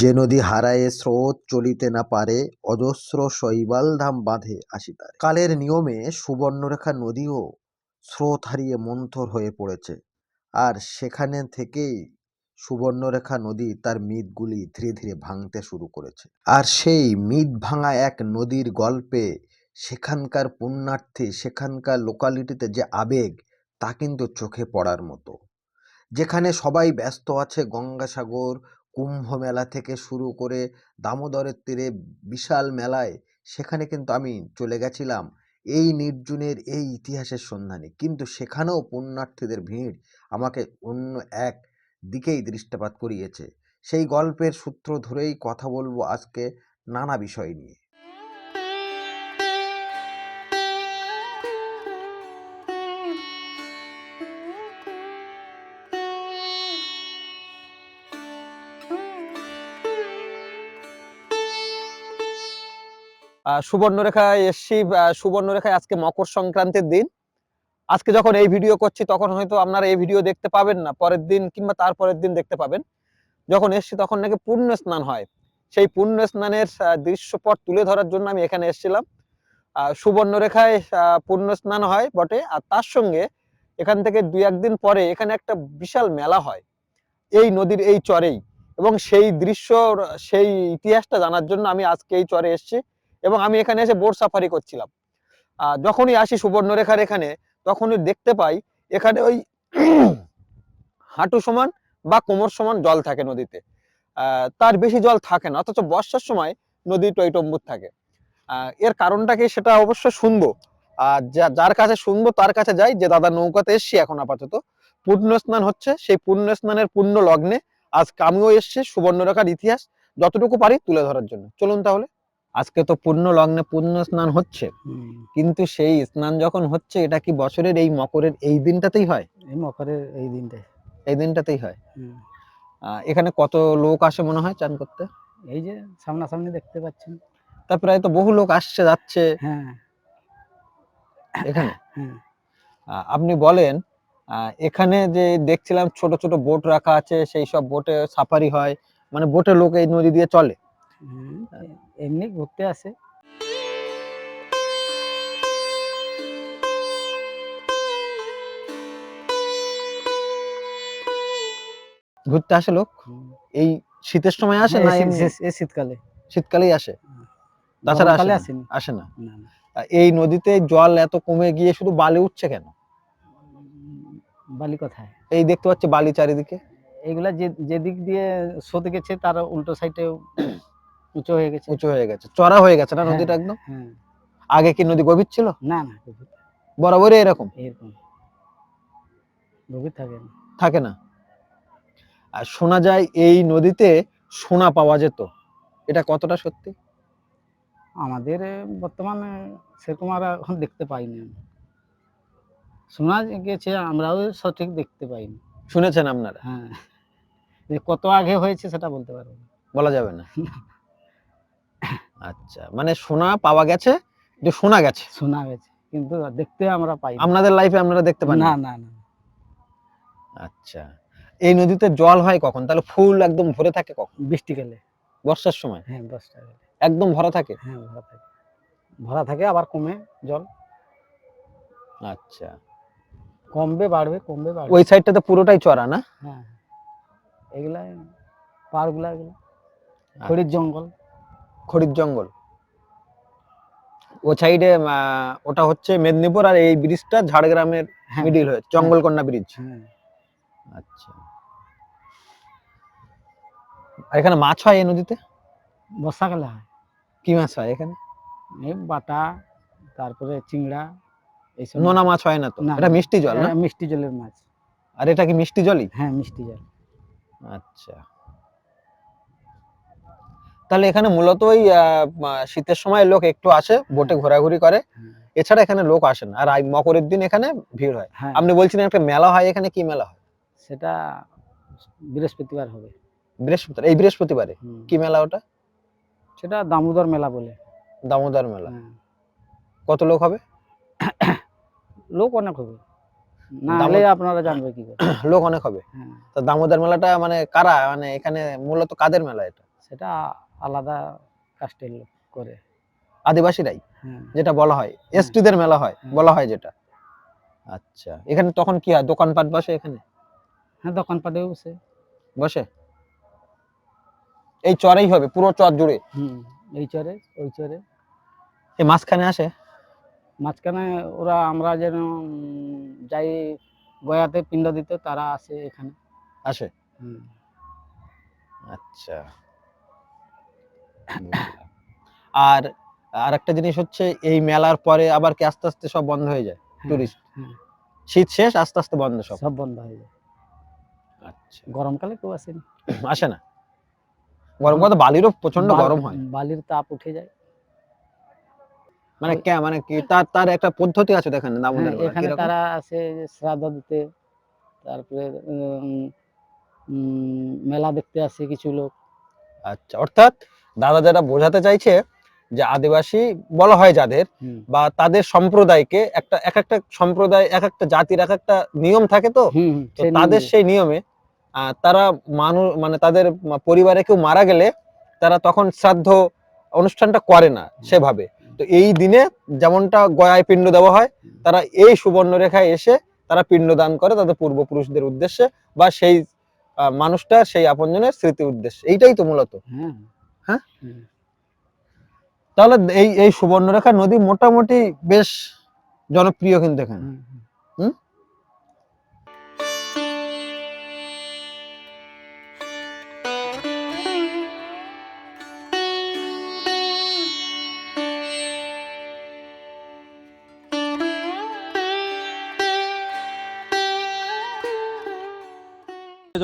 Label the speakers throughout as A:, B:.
A: যে নদী হারায়ে স্রোত চলিতে না পারে, অজস্র শৈবাল ধাম বাঁধে আসি তারে। কালের নিয়মে সুবর্ণরেখা নদীও স্রোত হারিয়ে মন্থর হয়ে পড়েছে। আর সেখানে থেকেই সুবর্ণরেখা নদী তার মিথগুলি ধীরে ধীরে ভাঙতে শুরু করেছে। আর সেই মিথ ভাঙা এক নদীর গল্পে সেখানকার পুণ্যার্থী, সেখানকার লোকালিটিতে যে আবেগ, তা কিন্তু চোখে পড়ার মতো। যেখানে সবাই ব্যস্ত আছে গঙ্গাসাগর কুম্ভ মেলা থেকে শুরু করে দামোদরের তীরে বিশাল মেলায় সেখানে কিন্তু আমি চলে গেছিলাম। এই নির্জুনের এই ইতিহাসের সন্ধানে। কিন্তু সেখানেও পুণ্যার্থীদের ভিড় আমাকে অন্য এক দিকেই দৃষ্টিপাত করিয়েছে। সেই গল্পের সূত্র ধরেই কথা বলব আজকে নানা বিষয় নিয়ে।
B: সুবর্ণরেখায় এসছি সুবর্ণরেখায় আজকে মকর সংক্রান্তির দিন। আজকে যখন এই ভিডিও করছি, তখন হয়তো আপনারা এই ভিডিও দেখতে পাবেন না, পরের দিন কিংবা তার পরের দিন দেখতে পাবেন। যখন এসছি, তখন নাকি পুণ্য স্নান হয়। সেই পুণ্য স্নানের দৃশ্যপট তুলে ধরার জন্য আমি এখানে এসেছিলাম। সুবর্ণরেখায় পুণ্য স্নান হয় বটে, আর তার সঙ্গে এখান থেকে দুই একদিন পরে এখানে একটা বিশাল মেলা হয়। এই নদীর এই চরেই। এবং সেই দৃশ্য, সেই ইতিহাসটা জানার জন্য আমি আজকে এই চরে এসেছি। এবং আমি এখানে এসে বোট সাফারি করছিলাম। যখনই আসি সুবর্ণরেখার এখানে, তখনই দেখতে পাই এখানে ওই হাঁটু সমান বা কোমর সমান জল থাকে নদীতে। তার বেশি জল থাকে না, অথচ বর্ষার সময় নদী টইটম্বুর থাকে। এর কারণটা কি সেটা অবশ্য শুনব। আর যার কাছে শুনব তার কাছে যাই, যে দাদা নৌকাতে এসছি এখন আপাতত। পূর্ণ স্নান হচ্ছে, সেই পুণ্য স্নানের পুণ্য লগ্নে আজ আমিও এসছি সুবর্ণরেখার ইতিহাস যতটুকু পারি তুলে ধরার জন্য। চলুন তাহলে। আজকে তো পূর্ণ লগ্নে পুণ্য স্নান হচ্ছে। কিন্তু সেই স্নান যখন হচ্ছে এটা কি বছরের এই মকরের এই দিনটাতেই হয়?
C: এই মকরের এই দিনটায়
B: এই দিনটাতেই হয়। এখানে কত লোক আসে মনে হয় চান করতে?
C: এই যে সামনাসামনি দেখতে পাচ্ছেন।
B: তা প্রায় তো বহু লোক আসছে যাচ্ছে।
C: হ্যাঁ।
B: এখানে? আপনি বলেন এখানে যে দেখছিলাম ছোট ছোট বোট রাখা আছে সেই সব বোটে সাফারি হয়। মানে বোটে লোক এই নদী দিয়ে চলে।
C: এমনি ঘুরতে আসে।
B: ঘুরতে আসে লোক? এই শীতের সময় আসে না
C: এই শীতকালে।
B: শীতকালেই আসে? তাছাড়া আসে? আসে না? এই নদীতে জল এত কমে গিয়ে শুধু বালি উঠছে কেন?
C: বালি কোথায়?
B: এই দেখতে পাচ্ছি বালি চারিদিকে।
C: এইগুলা যে যেদিক দিয়ে সতে গেছে তার উল্টো সাইডে উঁচু হয়ে গেছে।
B: উঁচু হয়ে গেছে। চড়া হয়ে গেছে না
C: হ্যাঁ।
B: নদীটা একদম?
C: হ্যাঁ।
B: আগে কি নদী গভীর ছিল?
C: না না
B: বরাবরই এরকম?
C: এরকম। গভীর থাকে না।
B: থাকে না। আর শোনা যায় এই নদীতে সোনা পাওয়া যেত। এটা কতটা সত্যি?
C: আমাদের বর্তমানে সেরকম আর এখন দেখতে পাইনি। শোনা গেছে আমরাও সঠিক দেখতে পাইনি।
B: শুনেছেন আপনারা?
C: হ্যাঁ। কত আগে হয়েছে সেটা বলতে পারব
B: বলা যাবে না। আচ্ছা মানে সোনা পাওয়া গেছে যে শোনা গেছে?
C: শোনা গেছে কিন্তু দেখতে আমরা পাই
B: আপনাদের লাইফে আপনারা দেখতে পান
C: না?
B: না
C: না না
B: আচ্ছা এই নদীতে জল হয় কখন? তাহলে ফুল একদম ভরে থাকে কখন?
C: বৃষ্টিকালে
B: বর্ষার সময়?
C: হ্যাঁ দশটা।
B: একদম ভরা থাকে?
C: হ্যাঁ ভরা থাকে। ভরা থাকে আবার কমে জল।
B: আচ্ছা।
C: কমবে বাড়বে কমবে বাড়বে।
B: ওই সাইডটাতে পুরোটাই চড়া না?
C: হ্যাঁ এগুলা পাহাড়গুলা এগুলা। খড়ির জঙ্গল।
B: খড়ির জঙ্গল। ও সাইডে ওটা হচ্ছে মেদিনীপুর আর এই ব্রিজটা ঝাড়গ্রামের
C: হ্যাঁ।
B: মিডিল হয়ে জঙ্গলকন্যা ব্রিজ
C: হ্যাঁ।
B: আচ্ছা। আর এখানে মাছ হয় এই নদীতে?
C: বর্ষাকালে হয়।
B: কি মাছ হয় এখানে?
C: এই বাটা তারপরে চিংড়া এইসব
B: নোনা মাছ হয় না তো? এটা মিষ্টি জল না?
C: হ্যাঁ, মিষ্টি জলের মাছ।
B: আর এটা কি মিষ্টি জলই?
C: হ্যাঁ মিষ্টি জল।
B: আচ্ছা। তাহলে এখানে মূলত ওই শীতের সময় লোক একটু আসে বোটে ঘোরাঘুরি করে।
C: হ্যাঁ,
B: এছাড়া এখানে লোক আসে না। আর মকরের দিন এখানে ভিড় হয়।
C: হ্যাঁ।
B: আপনি বলছিলেন একটা মেলা হয় এখানে কি মেলা হয়?
C: সেটা বৃহস্পতিবার হবে।
B: বৃহস্পতিবার এই বৃহস্পতিবারে? কি মেলা ওটা?
C: সেটা দামোদর মেলা বলে।
B: দামোদর মেলা।
C: হ্যাঁ।
B: কত লোক হবে?
C: লোক অনেক হবে। না আপনারা জানবে কি করে।
B: লোক অনেক হবে। তো দামোদর মেলাটা মানে কারা? মানে এখানে মূলত কাদের মেলা এটা?
C: সেটা আলাদা কাস্টেল করে।
B: আদিবাসীরাই
C: হ্যাঁ।
B: যেটা বলা হয়। এসটিদের মেলা হয় বলা হয় যেটা। আচ্ছা এখানে তখন কি হয়? দোকানপাট বসে এখানে?
C: হ্যাঁ দোকানপাটেও বসে।
B: বসে? এই চরেই হবে পুরো চর জুড়ে?
C: হুম এই চরে ওই চরে।
B: এই মাঝখানে আসে?
C: মাঝখানে ওরা আমরা যেন যাই গয়াতে পিণ্ড দিতে তারা আসে এখানে।
B: আসে?
C: হুম।
B: আচ্ছা। আর আর একটা জিনিস হচ্ছে এই মেলার পরে আবার কি আস্তে আস্তে সব বন্ধ হয়ে যায়?
C: হ্যাঁ,
B: টুরিস্ট
C: হ্যাঁ।
B: শীত শেষ আস্তে আস্তে বন্ধ সব?
C: সব বন্ধ হয়ে যায়।
B: আচ্ছা।
C: গরমকালে কেউ আসেনি
B: আসে না? গরমকালে বালিরও
C: প্রচণ্ড
B: গরম হয়।
C: বালির তাপ উঠে যায়।
B: মানে কে মানে কি তার তার একটা পদ্ধতি আছে দেখেন
C: হ্যাঁ,
B: দামোদর
C: এখানে তারা আসে যে শ্রাদ্ধ দিতে তারপরে মেলা দেখতে আসে কিছু লোক।
B: আচ্ছা অর্থাৎ দাদা যেটা বোঝাতে চাইছে যে আদিবাসী বলা হয় যাদের বা তাদের সম্প্রদায়কে একটা এক একটা সম্প্রদায় এক একটা জাতির এক একটা নিয়ম থাকে তো? তাদের সেই নিয়মে তারা মানুষ মানে তাদের পরিবারে কেউ মারা গেলে তারা তখন শ্রাদ্ধ অনুষ্ঠানটা করে না সেভাবে। তো এই দিনে যেমনটা গয়ায় পিণ্ড দেওয়া হয় তারা এই সুবর্ণরেখায় এসে তারা পিণ্ডদান করে তাদের পূর্বপুরুষদের উদ্দেশ্যে বা সেই মানুষটা সেই আপনজনের স্মৃতি উদ্দেশ্যে। এইটাই তো মূলত।
C: হ্যাঁ?
B: তাহলে এই এই সুবর্ণরেখা নদী মোটামুটি বেশ জনপ্রিয় কিন্তু এখানে।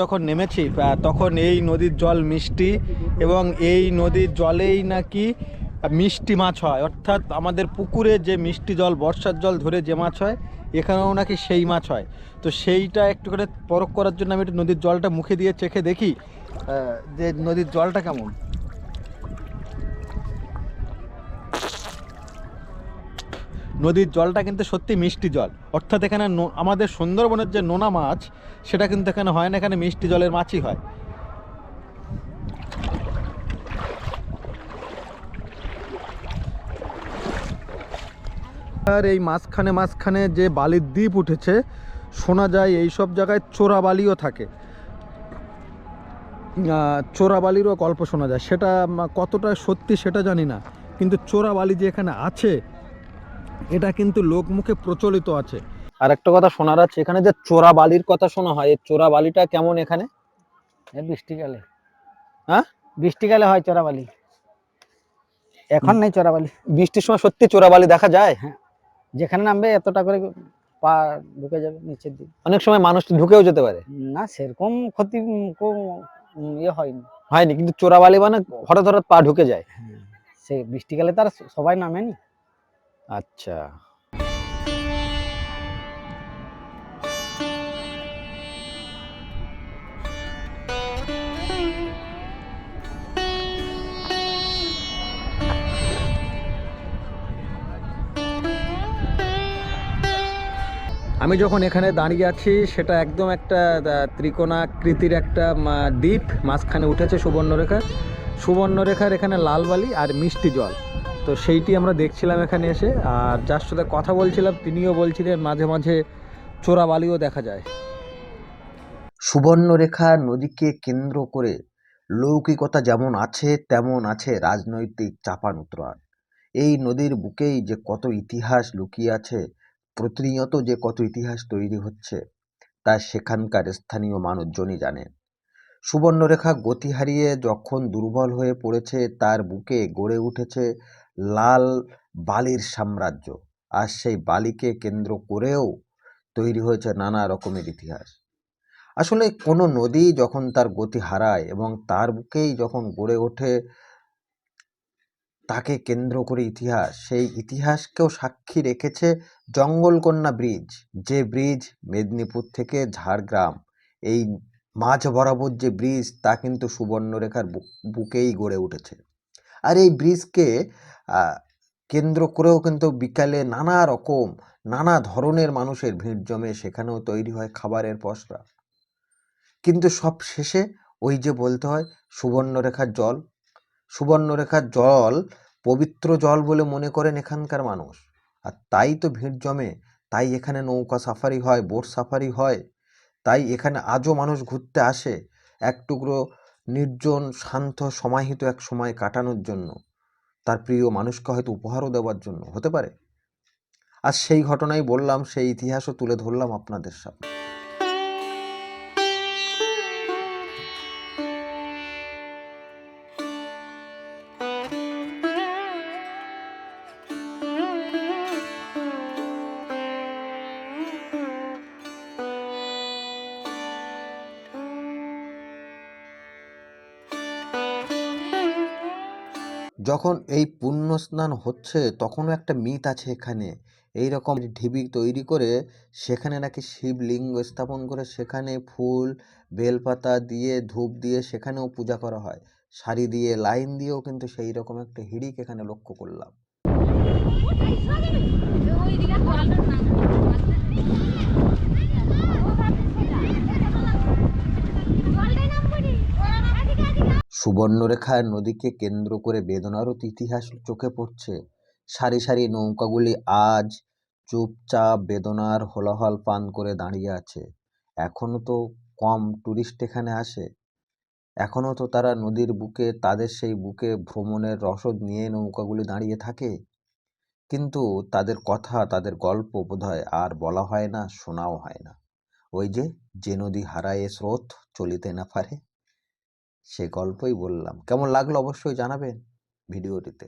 D: যখন নেমেছি তখন এই নদীর জল মিষ্টি এবং এই নদীর জলেই নাকি মিষ্টি মাছ হয়। অর্থাৎ আমাদের পুকুরে যে মিষ্টি জল, বর্ষার জল ধরে যে মাছ হয়, এখানেও নাকি সেই মাছ হয়। তো সেইটা একটু করে পরখ করার জন্য আমি একটু নদীর জলটা মুখে দিয়ে চেখে দেখি যে নদীর জলটা কেমন। নদীর জলটা কিন্তু সত্যি মিষ্টি জল। অর্থাৎ এখানে আমাদের সুন্দরবনের যে নোনা মাছ, সেটা কিন্তু এখানে হয় না, এখানে মিষ্টি জলের মাছই হয়। আর এই মাঝখানে মাঝখানে যে বালির দ্বীপ উঠেছে, শোনা যায় এই সব জায়গায় চোরা বালিও থাকে। চোরা বালিরও গল্প শোনা যায়। সেটা কতটা সত্যি সেটা জানি না। কিন্তু চোরা বালি যে এখানে আছে এটা কিন্তু লোকমুখে প্রচলিত আছে।
B: আর একটা কথা শোনা যাচ্ছে এখানে যে চোরা বালির কথা শোনা হয় এই চোরা বালিটা কেমন এখানে?
C: বৃষ্টিকালে
B: হ্যাঁ?
C: বৃষ্টিকালে হয় চোরাবালি এখন নেই চোরাবালি
B: বৃষ্টির সময় সত্যি চোরা বালি দেখা যায়? হ্যাঁ।
C: যেখানে নামবে এতটা করে পা ঢুকে যাবে নিচের দিকে।
B: অনেক সময় মানুষ ঢুকেও যেতে পারে।
C: না সেরকম ক্ষতি ইয়ে হয়নি।
B: হয়নি কিন্তু চোরা বালি মানে হঠাৎ হঠাৎ পা ঢুকে যায়।
C: সে বৃষ্টিকালে তার সবাই নামেনি?
B: আচ্ছা।
D: আমি যখন এখানে দাঁড়িয়ে আছি, সেটা একদম একটা ত্রিকোণাকৃতির একটা দ্বীপ। মাঝখানে উঠেছে সুবর্ণরেখা। সুবর্ণরেখার এখানে লাল বালি আর মিষ্টি জল। তো সেইটি আমরা দেখছিলাম এখানে এসে, আর যার সাথে কথা বলছিলাম তিনিও বলছিলেন মাঝে মাঝে চোরা বালিও দেখা যায়।
A: সুবর্ণরেখা নদীকে কেন্দ্র করে লৌকিকতা যেমন আছে, তেমন আছে রাজনৈতিক চাপানুতরান এই নদীর বুকেই যে কত ইতিহাস লুকিয়ে আছে, প্রতিনিয়ত যে কত ইতিহাস তৈরি হচ্ছে, তা সেখানকার স্থানীয় মানুষজনই জানেন। সুবর্ণরেখা গতি হারিয়ে যখন দুর্বল হয়ে পড়েছে, তার বুকে গড়ে উঠেছে লাল বালির সাম্রাজ্য। আর সেই বালিকে কেন্দ্র করেও তৈরি হয়েছে নানা রকমের ইতিহাস। আসলে কোনো নদী যখন তার গতি হারায় এবং তার বুকেই যখন গড়ে ওঠে তাকে কেন্দ্র করে ইতিহাস, সেই ইতিহাসকেও সাক্ষী রেখেছে জঙ্গলকন্যা ব্রিজ, যে ব্রিজ মেদিনীপুর থেকে ঝাড়গ্রাম। এই মাঝ বরাবর যে ব্রিজ, তা কিন্তু সুবর্ণরেখার বুকেই গড়ে উঠেছে। আর এই ব্রিজকে কেন্দ্র করেও কিন্তু বিকালে নানা রকম, নানা ধরনের মানুষের ভিড় জমে সেখানেও তৈরি হয় খাবারের পসরা। কিন্তু সব শেষে ওই যে বলতে হয় সুবর্ণরেখার জল সুবর্ণরেখার জল পবিত্র জল বলে মনে করেন এখানকার মানুষ। আর তাই তো ভিড় জমে, তাই এখানে নৌকা সাফারি হয়, বোট সাফারি হয়, তাই এখানে আজও মানুষ ঘুরতে আসে, এক টুকরো নির্জন, শান্ত, সমাহিত এক সময় কাটানোর জন্য। তার প্রিয় মানুষকে হয়তো উপহারও দেওয়ার জন্য, হতে পারে। আর সেই ঘটনাই বললাম, সেই ইতিহাসও তুলে ধরলাম আপনাদের সামনে। যখন এই পুণ্য স্নান হচ্ছে, তখনও একটা মিথ আছে এখানে। এই রকম ঢিবি তৈরি করে সেখানে নাকি শিবলিঙ্গ স্থাপন করে সেখানে ফুল, বেলপাতা দিয়ে, ধূপ দিয়ে সেখানেও পূজা করা হয়। সারি দিয়ে, লাইন দিয়েও কিন্তু সেই রকম একটা হিড়িক এখানে লক্ষ্য করলাম। সুবর্ণরেখা নদীকে কেন্দ্র করে বেদনারও তো ইতিহাস চোখে পড়ছে। সারি সারি নৌকাগুলি আজ চুপচাপ বেদনার হলাহল পান করে দাঁড়িয়ে আছে। এখনও তো কম টুরিস্ট এখানে আসে। এখনও তো তারা নদীর বুকে, তাদের সেই বুকে ভ্রমণের রসদ নিয়ে নৌকাগুলি দাঁড়িয়ে থাকে। কিন্তু তাদের কথা, তাদের গল্প বোধহয় আর বলা হয় না, শোনাও হয় না। ওই যে যে নদী হারায় স্রোত চলিতে না পারে। সে গল্পই বললাম। কেমন লাগল অবশ্যই জানাবেন ভিডিওটিতে।